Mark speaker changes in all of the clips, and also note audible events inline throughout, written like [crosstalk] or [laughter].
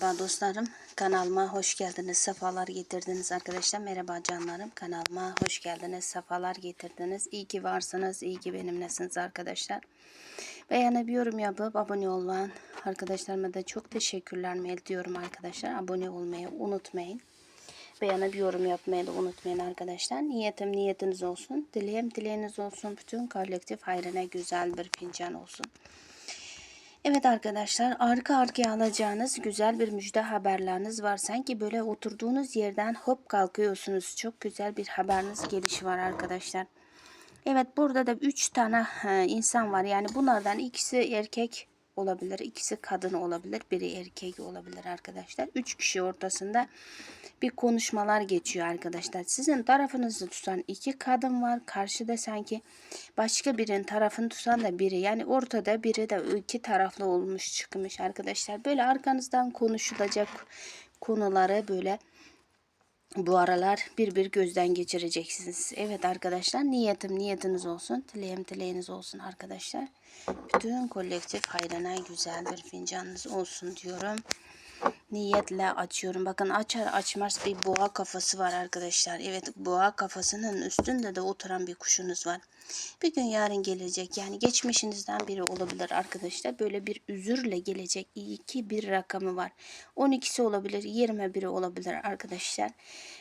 Speaker 1: Merhaba dostlarım. Kanalıma hoş geldiniz. Sefalar getirdiniz arkadaşlar. Merhaba canlarım. Kanalıma hoş geldiniz. Sefalar getirdiniz. İyi ki varsınız. iyi ki benimlesiniz arkadaşlar. Beğenip yorum yapıp abone olan arkadaşlarıma da çok teşekkürler mail diyorum arkadaşlar. Abone olmayı unutmayın. Beğenip yorum yapmayı da unutmayın arkadaşlar. Niyetim niyetiniz olsun. Dileğim dileğiniz olsun. Bütün kolektif hayrına güzel bir fincan olsun. Evet arkadaşlar arka arkaya alacağınız güzel bir müjde haberleriniz var. Sanki böyle oturduğunuz yerden hop kalkıyorsunuz. Çok güzel bir haberiniz gelişi var arkadaşlar. Evet burada da 3 tane insan var. Yani bunlardan ikisi erkek olabilir, ikisi kadın olabilir, biri erkek olabilir arkadaşlar. 3 kişi ortasında bir konuşmalar geçiyor arkadaşlar. Sizin tarafınızı tutan iki kadın var. Karşıda sanki başka birinin tarafını tutan da biri. Yani ortada biri de iki taraflı olmuş çıkmış arkadaşlar. Böyle arkanızdan konuşulacak konuları böyle bu aralar bir bir gözden geçireceksiniz. Evet arkadaşlar niyetim niyetiniz olsun. Dileğim dileğiniz olsun arkadaşlar. Bütün kolektif hayrına güzel bir fincanınız olsun diyorum. Niyetle açıyorum. Bakın açar açmaz bir boğa kafası var arkadaşlar. Evet boğa kafasının üstünde de oturan bir kuşunuz var. Bir gün yarın gelecek. Yani geçmişinizden biri olabilir arkadaşlar. Böyle bir üzürle gelecek. İyi ki bir rakamı var. 12'si olabilir. 21'i olabilir arkadaşlar.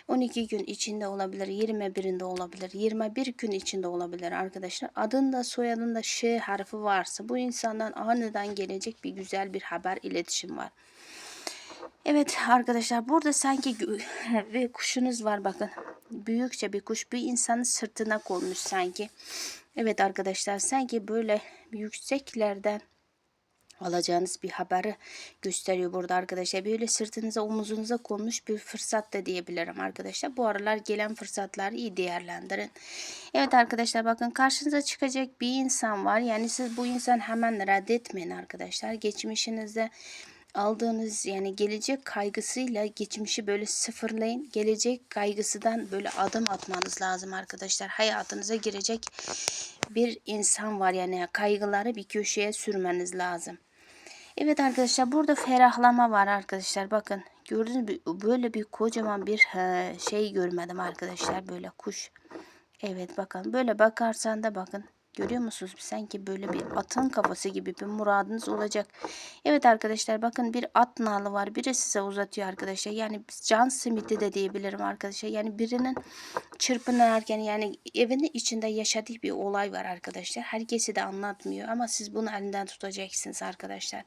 Speaker 1: 12 gün içinde olabilir. 21'inde olabilir. 21 gün içinde olabilir arkadaşlar. Adında soyadında Ş harfi varsa bu insandan aniden gelecek bir güzel bir haber iletişim var. Evet arkadaşlar burada sanki [laughs] bir kuşunuz var bakın. Büyükçe bir kuş bir insanın sırtına konmuş sanki. Evet arkadaşlar sanki böyle yükseklerden alacağınız bir haberi gösteriyor burada arkadaşlar. Böyle sırtınıza omuzunuza konmuş bir fırsat da diyebilirim arkadaşlar. Bu aralar gelen fırsatları iyi değerlendirin. Evet arkadaşlar bakın karşınıza çıkacak bir insan var. Yani siz bu insan hemen reddetmeyin arkadaşlar. Geçmişinizde aldığınız yani gelecek kaygısıyla geçmişi böyle sıfırlayın. Gelecek kaygısından böyle adım atmanız lazım arkadaşlar. Hayatınıza girecek bir insan var yani kaygıları bir köşeye sürmeniz lazım. Evet arkadaşlar burada ferahlama var arkadaşlar. Bakın gördünüz mü böyle bir kocaman bir şey görmedim arkadaşlar böyle kuş. Evet bakın böyle bakarsan da bakın Görüyor musunuz? Sanki böyle bir atın kafası gibi bir muradınız olacak. Evet arkadaşlar bakın bir at nalı var. Biri size uzatıyor arkadaşlar. Yani can simidi de diyebilirim arkadaşlar. Yani birinin çırpınarken yani evinin içinde yaşadığı bir olay var arkadaşlar. Herkesi de anlatmıyor ama siz bunu elinden tutacaksınız arkadaşlar.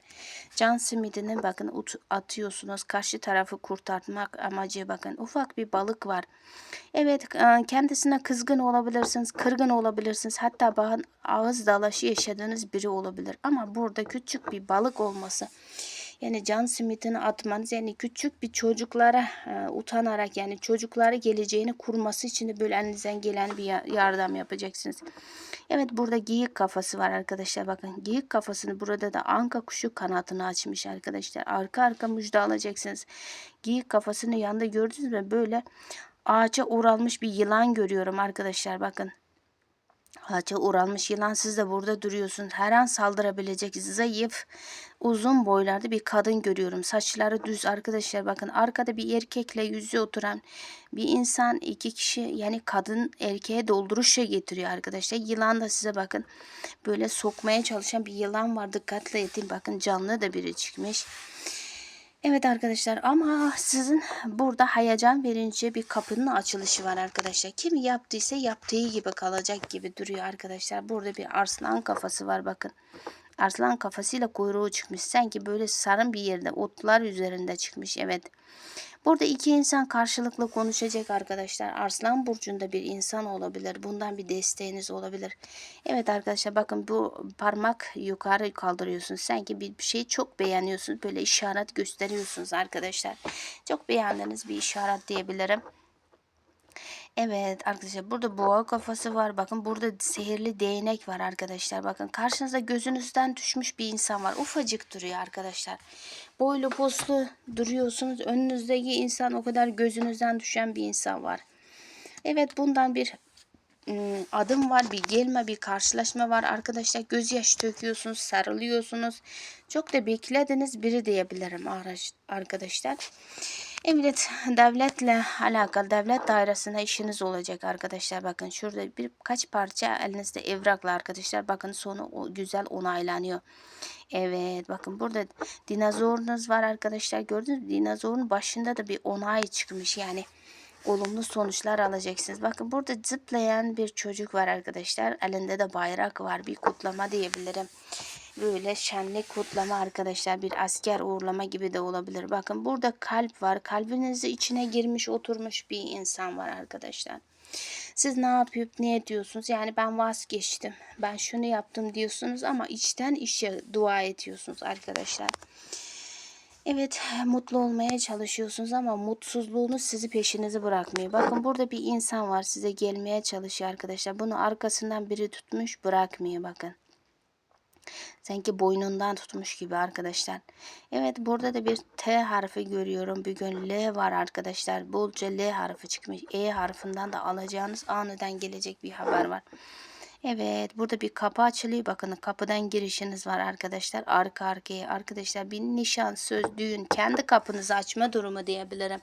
Speaker 1: Can simidini bakın atıyorsunuz. Karşı tarafı kurtarmak amacı bakın. Ufak bir balık var. Evet kendisine kızgın olabilirsiniz. Kırgın olabilirsiniz. Hatta an ağız dalaşı yaşadığınız biri olabilir. Ama burada küçük bir balık olması yani can simitini atmanız yani küçük bir çocuklara e, utanarak yani çocuklara geleceğini kurması için de böyle elinizden gelen bir yardım yapacaksınız. Evet burada geyik kafası var arkadaşlar bakın geyik kafasını burada da anka kuşu kanatını açmış arkadaşlar. Arka arka müjde alacaksınız. Geyik kafasını yanında gördünüz mü böyle ağaca uğralmış bir yılan görüyorum arkadaşlar bakın. Ağaca uğralmış yılan siz de burada duruyorsunuz. Her an saldırabilecek zayıf uzun boylarda bir kadın görüyorum. Saçları düz arkadaşlar bakın arkada bir erkekle yüzü oturan bir insan iki kişi yani kadın erkeğe dolduruşa getiriyor arkadaşlar. Yılan da size bakın böyle sokmaya çalışan bir yılan var. Dikkatle edin bakın canlı da biri çıkmış. Evet arkadaşlar ama sizin burada hayacan verince bir kapının açılışı var arkadaşlar. Kim yaptıysa yaptığı gibi kalacak gibi duruyor arkadaşlar. Burada bir arslan kafası var bakın. Arslan kafasıyla kuyruğu çıkmış. Sanki böyle sarın bir yerde otlar üzerinde çıkmış. Evet. Burada iki insan karşılıklı konuşacak arkadaşlar. Arslan burcunda bir insan olabilir. Bundan bir desteğiniz olabilir. Evet arkadaşlar bakın bu parmak yukarı kaldırıyorsunuz. Sanki bir şey çok beğeniyorsunuz. Böyle işaret gösteriyorsunuz arkadaşlar. Çok beğendiğiniz bir işaret diyebilirim. Evet arkadaşlar burada boğa kafası var. Bakın burada sihirli değnek var arkadaşlar. Bakın karşınızda gözünüzden düşmüş bir insan var. Ufacık duruyor arkadaşlar. Boylu poslu duruyorsunuz. Önünüzdeki insan o kadar gözünüzden düşen bir insan var. Evet bundan bir ım, adım var, bir gelme, bir karşılaşma var arkadaşlar. Gözyaşı döküyorsunuz, sarılıyorsunuz. Çok da beklediğiniz biri diyebilirim arkadaşlar. Evet, devletle alakalı devlet dairesinde işiniz olacak arkadaşlar. Bakın şurada birkaç parça elinizde evrakla arkadaşlar. Bakın sonu güzel onaylanıyor. Evet bakın burada dinozorunuz var arkadaşlar. Gördünüz mü? Dinozorun başında da bir onay çıkmış. Yani olumlu sonuçlar alacaksınız. Bakın burada zıplayan bir çocuk var arkadaşlar. Elinde de bayrak var. Bir kutlama diyebilirim. Böyle şenlik kutlama arkadaşlar. Bir asker uğurlama gibi de olabilir. Bakın burada kalp var. Kalbinizin içine girmiş oturmuş bir insan var arkadaşlar. Siz ne yapıp ne ediyorsunuz? Yani ben vazgeçtim. Ben şunu yaptım diyorsunuz ama içten işe dua ediyorsunuz arkadaşlar. Evet mutlu olmaya çalışıyorsunuz ama mutsuzluğunuz sizi peşinizi bırakmıyor. Bakın burada bir insan var size gelmeye çalışıyor arkadaşlar. Bunu arkasından biri tutmuş bırakmıyor bakın. Sanki boynundan tutmuş gibi arkadaşlar. Evet burada da bir T harfi görüyorum. Bugün L var arkadaşlar. Bolca L harfi çıkmış. E harfinden de alacağınız aniden gelecek bir haber var. Evet burada bir kapı açılıyor. Bakın kapıdan girişiniz var arkadaşlar. Arka arkaya arkadaşlar bir nişan, söz, düğün kendi kapınızı açma durumu diyebilirim.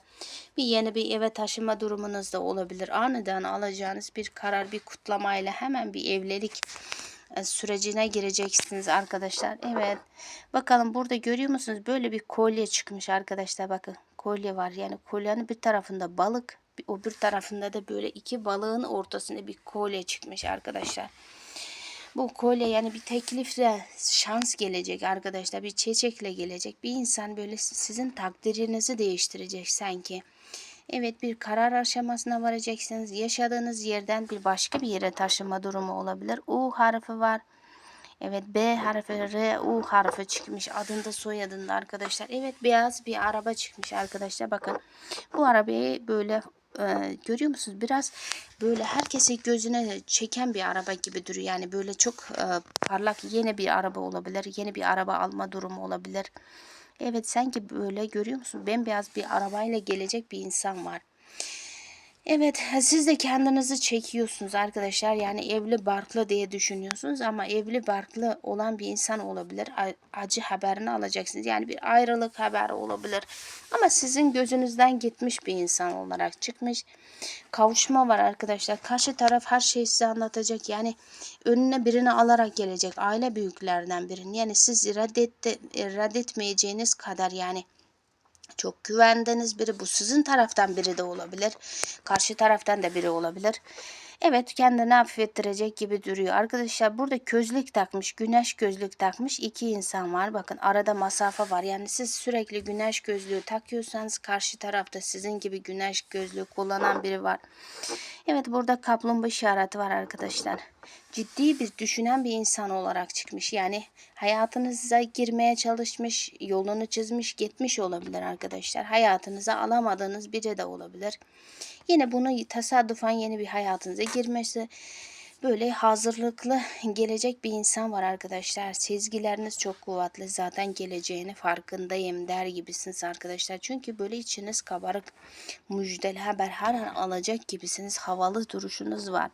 Speaker 1: Bir yeni bir eve taşıma durumunuz da olabilir. Aniden alacağınız bir karar, bir kutlamayla hemen bir evlilik sürecine gireceksiniz arkadaşlar. Evet. Bakalım burada görüyor musunuz? Böyle bir kolye çıkmış arkadaşlar. Bakın kolye var. Yani kolyenin bir tarafında balık, o bir tarafında da böyle iki balığın ortasında bir kolye çıkmış arkadaşlar. Bu kolye yani bir teklifle şans gelecek arkadaşlar. Bir çiçekle gelecek. Bir insan böyle sizin takdirinizi değiştirecek sanki. Evet bir karar aşamasına varacaksınız. Yaşadığınız yerden bir başka bir yere taşıma durumu olabilir. U harfi var. Evet B harfi R U harfi çıkmış adında soyadında arkadaşlar. Evet beyaz bir araba çıkmış arkadaşlar. Bakın bu arabayı böyle e, görüyor musunuz? Biraz böyle herkesi gözüne çeken bir araba gibi duruyor. Yani böyle çok e, parlak yeni bir araba olabilir. Yeni bir araba alma durumu olabilir. Evet sanki böyle görüyor musun? Bembeyaz bir arabayla gelecek bir insan var. Evet siz de kendinizi çekiyorsunuz arkadaşlar. Yani evli barklı diye düşünüyorsunuz ama evli barklı olan bir insan olabilir. Acı haberini alacaksınız. Yani bir ayrılık haberi olabilir. Ama sizin gözünüzden gitmiş bir insan olarak çıkmış. Kavuşma var arkadaşlar. Karşı taraf her şeyi size anlatacak. Yani önüne birini alarak gelecek. Aile büyüklerden birini. Yani siz reddet, reddetmeyeceğiniz kadar yani çok güvendiğiniz biri bu sizin taraftan biri de olabilir. Karşı taraftan da biri olabilir. Evet kendini affettirecek gibi duruyor. Arkadaşlar burada gözlük takmış. Güneş gözlük takmış. iki insan var. Bakın arada masafe var. Yani siz sürekli güneş gözlüğü takıyorsanız karşı tarafta sizin gibi güneş gözlüğü kullanan biri var. Evet burada kaplumbağa işareti var arkadaşlar. Ciddi bir düşünen bir insan olarak çıkmış. Yani hayatınıza girmeye çalışmış, yolunu çizmiş, gitmiş olabilir arkadaşlar. Hayatınıza alamadığınız biri de olabilir. Yine bunu tesadüfen yeni bir hayatınıza girmesi böyle hazırlıklı gelecek bir insan var arkadaşlar. Sezgileriniz çok kuvvetli. Zaten geleceğini farkındayım der gibisiniz arkadaşlar. Çünkü böyle içiniz kabarık müjdeli haber her an alacak gibisiniz. Havalı duruşunuz var.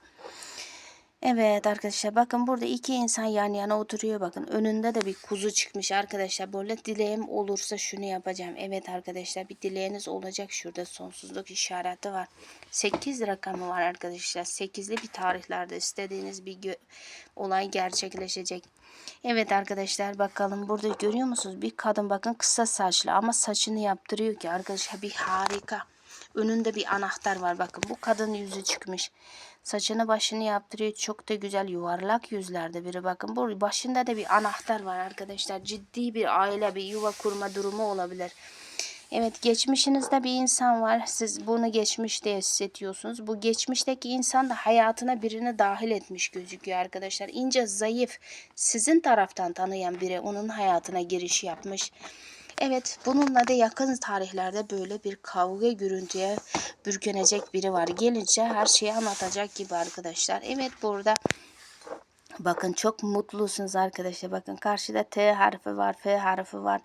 Speaker 1: Evet arkadaşlar bakın burada iki insan yan yana oturuyor. Bakın önünde de bir kuzu çıkmış arkadaşlar. Böyle dileğim olursa şunu yapacağım. Evet arkadaşlar bir dileğiniz olacak. Şurada sonsuzluk işareti var. 8 rakamı var arkadaşlar. 8'li bir tarihlerde istediğiniz bir olay gerçekleşecek. Evet arkadaşlar bakalım burada görüyor musunuz? Bir kadın bakın kısa saçlı ama saçını yaptırıyor ki arkadaşlar bir harika. Önünde bir anahtar var. Bakın bu kadın yüzü çıkmış. Saçını başını yaptırıyor. Çok da güzel yuvarlak yüzlerde biri. Bakın bu başında da bir anahtar var arkadaşlar. Ciddi bir aile bir yuva kurma durumu olabilir. Evet geçmişinizde bir insan var. Siz bunu geçmişte hissediyorsunuz. Bu geçmişteki insan da hayatına birini dahil etmiş gözüküyor arkadaşlar. İnce zayıf sizin taraftan tanıyan biri onun hayatına giriş yapmış. Evet bununla da yakın tarihlerde böyle bir kavga gürültüye bürkünecek biri var. Gelince her şeyi anlatacak gibi arkadaşlar. Evet burada Bakın çok mutlusunuz arkadaşlar. Bakın karşıda T harfi var, F harfi var.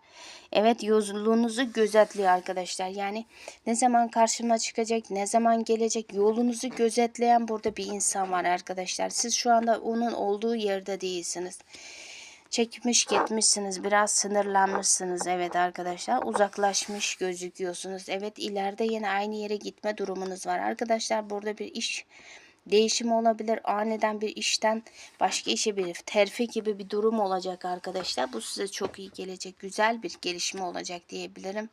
Speaker 1: Evet yolculuğunuzu gözetliyor arkadaşlar. Yani ne zaman karşıma çıkacak, ne zaman gelecek yolunuzu gözetleyen burada bir insan var arkadaşlar. Siz şu anda onun olduğu yerde değilsiniz. Çekmiş gitmişsiniz. Biraz sınırlanmışsınız. Evet arkadaşlar. Uzaklaşmış gözüküyorsunuz. Evet ileride yine aynı yere gitme durumunuz var. Arkadaşlar burada bir iş değişim olabilir. Aniden bir işten başka işe bir terfi gibi bir durum olacak arkadaşlar. Bu size çok iyi gelecek. Güzel bir gelişme olacak diyebilirim.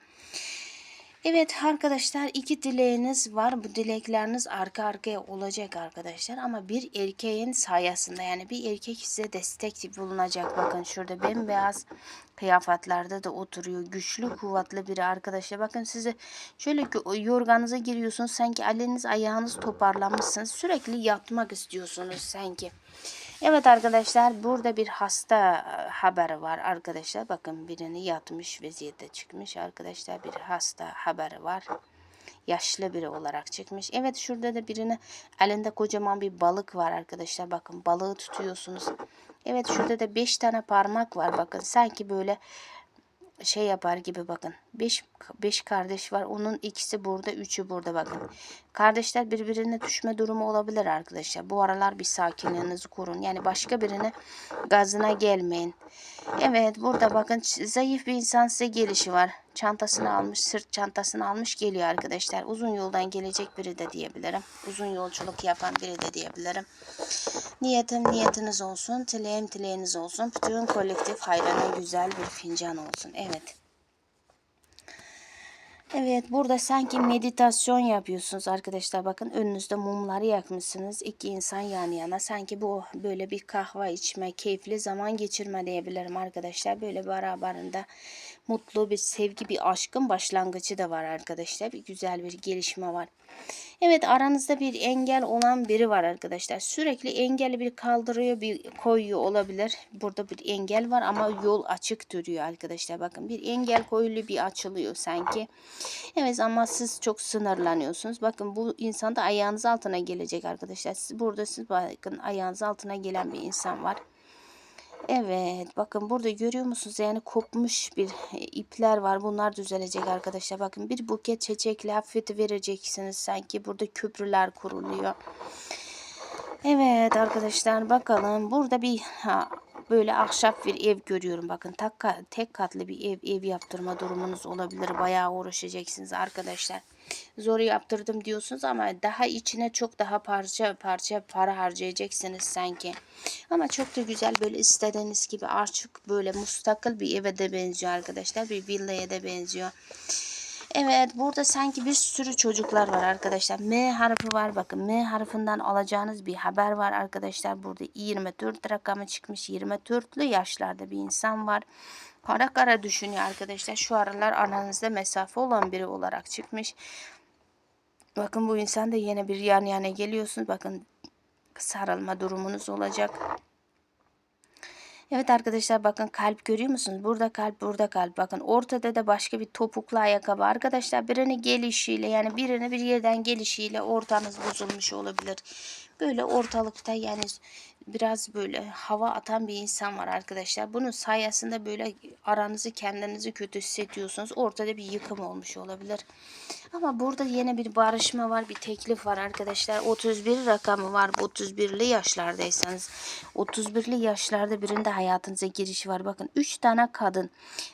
Speaker 1: Evet arkadaşlar iki dileğiniz var. Bu dilekleriniz arka arkaya olacak arkadaşlar. Ama bir erkeğin sayesinde yani bir erkek size destek bulunacak. Bakın şurada bembeyaz kıyafetlerde de oturuyor. Güçlü kuvvetli biri arkadaşlar. Bakın size şöyle ki yorganınıza giriyorsunuz. Sanki eliniz ayağınız toparlanmışsınız. Sürekli yatmak istiyorsunuz sanki. Evet arkadaşlar burada bir hasta e, haberi var arkadaşlar. Bakın birini yatmış vaziyette çıkmış arkadaşlar bir hasta haberi var. Yaşlı biri olarak çıkmış. Evet şurada da birini elinde kocaman bir balık var arkadaşlar. Bakın balığı tutuyorsunuz. Evet şurada da 5 tane parmak var bakın. Sanki böyle şey yapar gibi bakın. 5 5 kardeş var. Onun ikisi burada, üçü burada bakın. Kardeşler birbirine düşme durumu olabilir arkadaşlar. Bu aralar bir sakinliğinizi korun. Yani başka birine gazına gelmeyin. Evet burada bakın zayıf bir insan size gelişi var. Çantasını almış, sırt çantasını almış geliyor arkadaşlar. Uzun yoldan gelecek biri de diyebilirim. Uzun yolculuk yapan biri de diyebilirim. Niyetim niyetiniz olsun, dileğim dileğiniz olsun. Bütün kolektif hayrına güzel bir fincan olsun. Evet. Evet burada sanki meditasyon yapıyorsunuz arkadaşlar. Bakın önünüzde mumları yakmışsınız. İki insan yan yana. Sanki bu böyle bir kahve içme, keyifli zaman geçirme diyebilirim arkadaşlar. Böyle beraberinde mutlu bir sevgi, bir aşkın başlangıcı da var arkadaşlar. Bir güzel bir gelişme var. Evet aranızda bir engel olan biri var arkadaşlar. Sürekli engeli bir kaldırıyor bir koyuyor olabilir. Burada bir engel var ama yol açık duruyor arkadaşlar. Bakın bir engel koyuluyor bir açılıyor sanki. Evet ama siz çok sınırlanıyorsunuz. Bakın bu insan da ayağınız altına gelecek arkadaşlar. Siz burada siz bakın ayağınız altına gelen bir insan var. Evet bakın burada görüyor musunuz? Yani kopmuş bir e, ipler var. Bunlar düzelecek arkadaşlar. Bakın bir buket çiçekle hafif vereceksiniz. Sanki burada köprüler kuruluyor. Evet arkadaşlar bakalım. Burada bir ha, böyle ahşap bir ev görüyorum bakın tek, tek katlı bir ev ev yaptırma durumunuz olabilir bayağı uğraşacaksınız arkadaşlar zor yaptırdım diyorsunuz ama daha içine çok daha parça parça para harcayacaksınız sanki. Ama çok da güzel böyle istediğiniz gibi açık böyle mustakil bir eve de benziyor arkadaşlar. Bir villaya da benziyor. Evet burada sanki bir sürü çocuklar var arkadaşlar. M harfi var bakın. M harfinden alacağınız bir haber var arkadaşlar. Burada 24 rakamı çıkmış. 24'lü yaşlarda bir insan var. Kara kara düşünüyor arkadaşlar. Şu aralar aranızda mesafe olan biri olarak çıkmış. Bakın bu insan da yine bir yan yana geliyorsunuz. Bakın sarılma durumunuz olacak. Evet arkadaşlar bakın kalp görüyor musunuz? Burada kalp burada kalp. Bakın ortada da başka bir topuklu ayakkabı. Arkadaşlar birini gelişiyle yani birini bir yerden gelişiyle ortanız bozulmuş olabilir. Böyle ortalıkta yani biraz böyle hava atan bir insan var arkadaşlar. Bunun sayesinde böyle aranızı kendinizi kötü hissediyorsunuz. Ortada bir yıkım olmuş olabilir. Ama burada yine bir barışma var, bir teklif var arkadaşlar. 31 rakamı var. 31'li yaşlardaysanız. 31'li yaşlarda birinde hayatınıza girişi var. Bakın 3 tane kadın.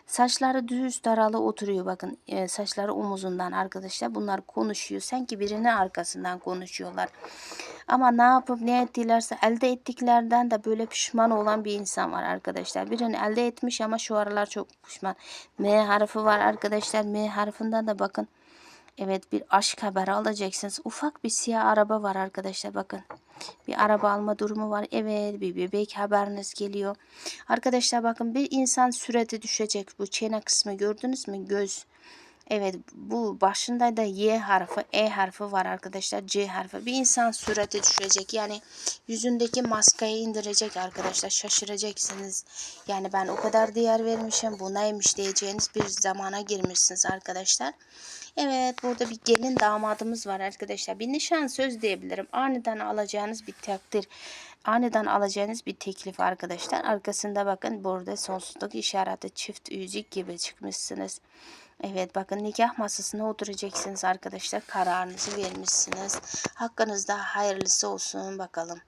Speaker 1: Saçları düz daralı oturuyor. Bakın e, saçları omuzundan arkadaşlar. Bunlar konuşuyor. Sanki birinin arkasından konuşuyorlar. Ama ne yapıp ne ettilerse elde ettiklerden de böyle pişman olan bir insan var arkadaşlar. Birini elde etmiş ama şu aralar çok pişman. M harfi var arkadaşlar. M harfinden de bakın. Evet bir aşk haberi alacaksınız. Ufak bir siyah araba var arkadaşlar bakın. Bir araba alma durumu var. Evet bir bebek haberiniz geliyor. Arkadaşlar bakın bir insan sürete düşecek. Bu çene kısmı gördünüz mü? Göz. Evet bu başında da Y harfi, E harfi var arkadaşlar. C harfi. Bir insan sureti düşecek. Yani yüzündeki maskeyi indirecek arkadaşlar. Şaşıracaksınız. Yani ben o kadar değer vermişim. Bu neymiş diyeceğiniz bir zamana girmişsiniz arkadaşlar. Evet burada bir gelin damadımız var arkadaşlar. Bir nişan söz diyebilirim. Aniden alacağınız bir takdir. aniden alacağınız bir teklif arkadaşlar. Arkasında bakın burada sonsuzluk işareti çift yüzük gibi çıkmışsınız. Evet bakın nikah masasına oturacaksınız arkadaşlar. Kararınızı vermişsiniz. Hakkınızda hayırlısı olsun bakalım.